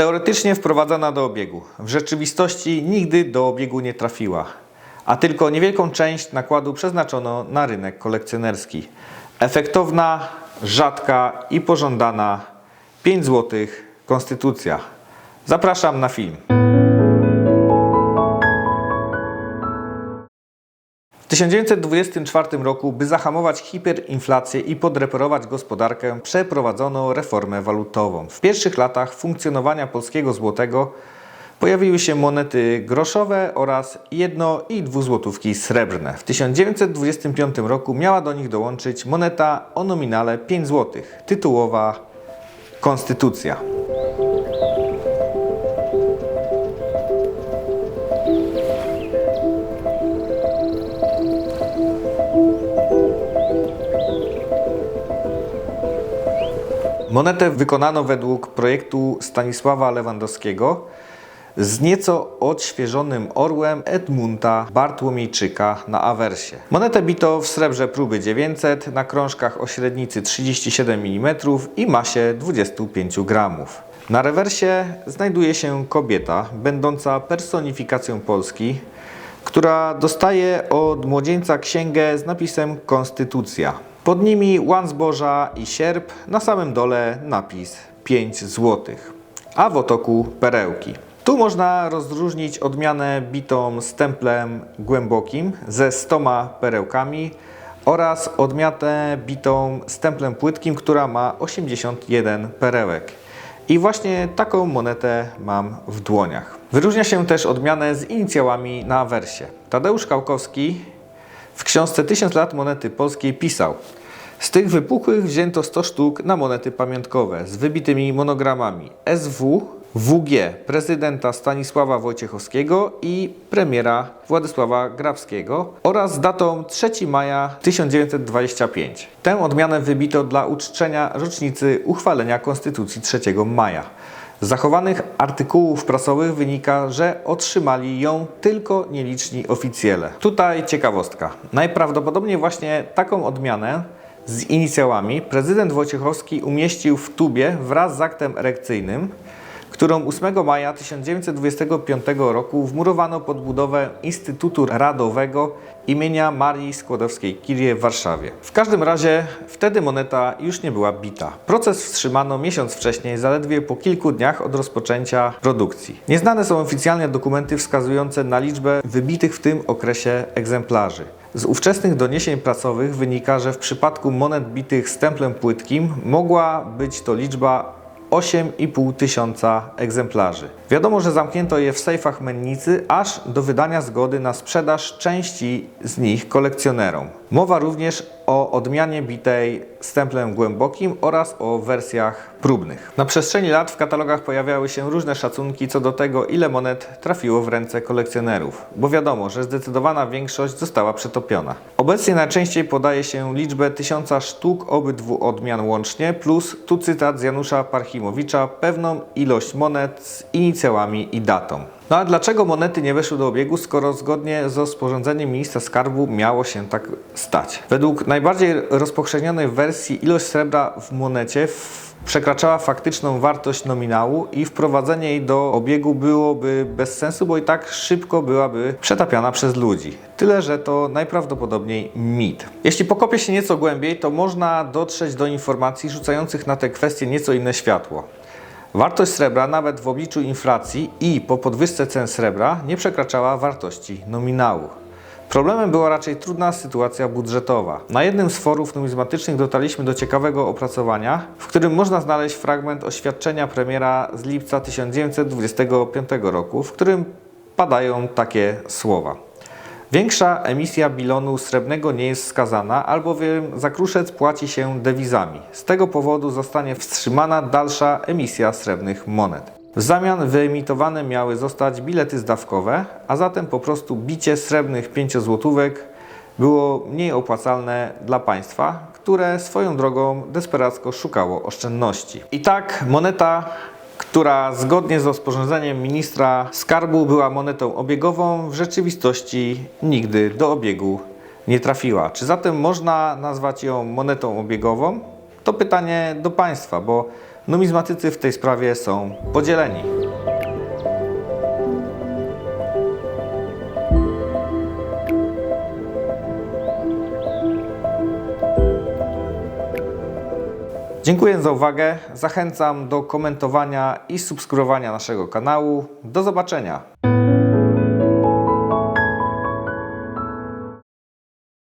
Teoretycznie wprowadzana do obiegu. W rzeczywistości nigdy do obiegu nie trafiła, a tylko niewielką część nakładu przeznaczono na rynek kolekcjonerski. Efektowna, rzadka i pożądana 5 zł konstytucja. Zapraszam na film. 1924 roku, by zahamować hiperinflację i podreperować gospodarkę, przeprowadzono reformę walutową. W pierwszych latach funkcjonowania polskiego złotego pojawiły się monety groszowe oraz jedno i dwuzłotówki srebrne. W 1925 roku miała do nich dołączyć moneta o nominale 5 zł, tytułowa Konstytucja. Monetę wykonano według projektu Stanisława Lewandowskiego z nieco odświeżonym orłem Edmunda Bartłomiejczyka na awersie. Monetę bito w srebrze próby 900 na krążkach o średnicy 37 mm i masie 25 gramów. Na rewersie znajduje się kobieta, będąca personifikacją Polski, która dostaje od młodzieńca księgę z napisem Konstytucja. Pod nimi łan zboża i sierp, na samym dole napis 5 zł, a w otoku perełki. Tu można rozróżnić odmianę bitą stemplem głębokim ze 100 perełkami oraz odmianę bitą stemplem płytkim, która ma 81 perełek. I właśnie taką monetę mam w dłoniach. Wyróżnia się też odmianę z inicjałami na awersie. Tadeusz Kałkowski w książce 1000 lat monety polskiej pisał Z tych wypukłych wzięto 100 sztuk na monety pamiątkowe z wybitymi monogramami SW, WG prezydenta Stanisława Wojciechowskiego i premiera Władysława Grabskiego oraz datą 3 maja 1925. Tę odmianę wybito dla uczczenia rocznicy uchwalenia Konstytucji 3 maja. Z zachowanych artykułów prasowych wynika, że otrzymali ją tylko nieliczni oficjele. Tutaj ciekawostka. Najprawdopodobniej właśnie taką odmianę z inicjałami prezydent Wojciechowski umieścił w tubie wraz z aktem erekcyjnym, którą 8 maja 1925 roku wmurowano pod budowę Instytutu Radowego imienia Marii Skłodowskiej-Curie w Warszawie. W każdym razie wtedy moneta już nie była bita. Proces wstrzymano miesiąc wcześniej, zaledwie po kilku dniach od rozpoczęcia produkcji. Nieznane są oficjalnie dokumenty wskazujące na liczbę wybitych w tym okresie egzemplarzy. Z ówczesnych doniesień prasowych wynika, że w przypadku monet bitych stemplem płytkim mogła być to liczba 8,5 tysiąca egzemplarzy. Wiadomo, że zamknięto je w sejfach mennicy aż do wydania zgody na sprzedaż części z nich kolekcjonerom. Mowa również o odmianie bitej stemplem głębokim oraz o wersjach próbnych. Na przestrzeni lat w katalogach pojawiały się różne szacunki co do tego, ile monet trafiło w ręce kolekcjonerów, bo wiadomo, że zdecydowana większość została przetopiona. Obecnie najczęściej podaje się liczbę tysiąca sztuk obydwu odmian łącznie, plus tu cytat z Janusza Parchimowicza, pewną ilość monet z inicjałami i datą. No a dlaczego monety nie weszły do obiegu, skoro zgodnie z rozporządzeniem ministra skarbu miało się tak stać? Według najbardziej rozpowszechnionej wersji ilość srebra w monecie przekraczała faktyczną wartość nominału i wprowadzenie jej do obiegu byłoby bez sensu, bo i tak szybko byłaby przetapiana przez ludzi. Tyle, że to najprawdopodobniej mit. Jeśli pokopię się nieco głębiej, to można dotrzeć do informacji rzucających na te kwestie nieco inne światło. Wartość srebra nawet w obliczu inflacji i po podwyżce cen srebra nie przekraczała wartości nominału. Problemem była raczej trudna sytuacja budżetowa. Na jednym z forów numizmatycznych dotarliśmy do ciekawego opracowania, w którym można znaleźć fragment oświadczenia premiera z lipca 1925 roku, w którym padają takie słowa. Większa emisja bilonu srebrnego nie jest skazana, albowiem za kruszec płaci się dewizami. Z tego powodu zostanie wstrzymana dalsza emisja srebrnych monet. W zamian wyemitowane miały zostać bilety zdawkowe, a zatem po prostu bicie srebrnych pięciozłotówek było mniej opłacalne dla państwa, które swoją drogą desperacko szukało oszczędności. I tak moneta która zgodnie z rozporządzeniem ministra skarbu była monetą obiegową, w rzeczywistości nigdy do obiegu nie trafiła. Czy zatem można nazwać ją monetą obiegową? To pytanie do Państwa, bo Numizmatycy w tej sprawie są podzieleni. Dziękuję za uwagę. Zachęcam do komentowania i subskrybowania naszego kanału. Do zobaczenia.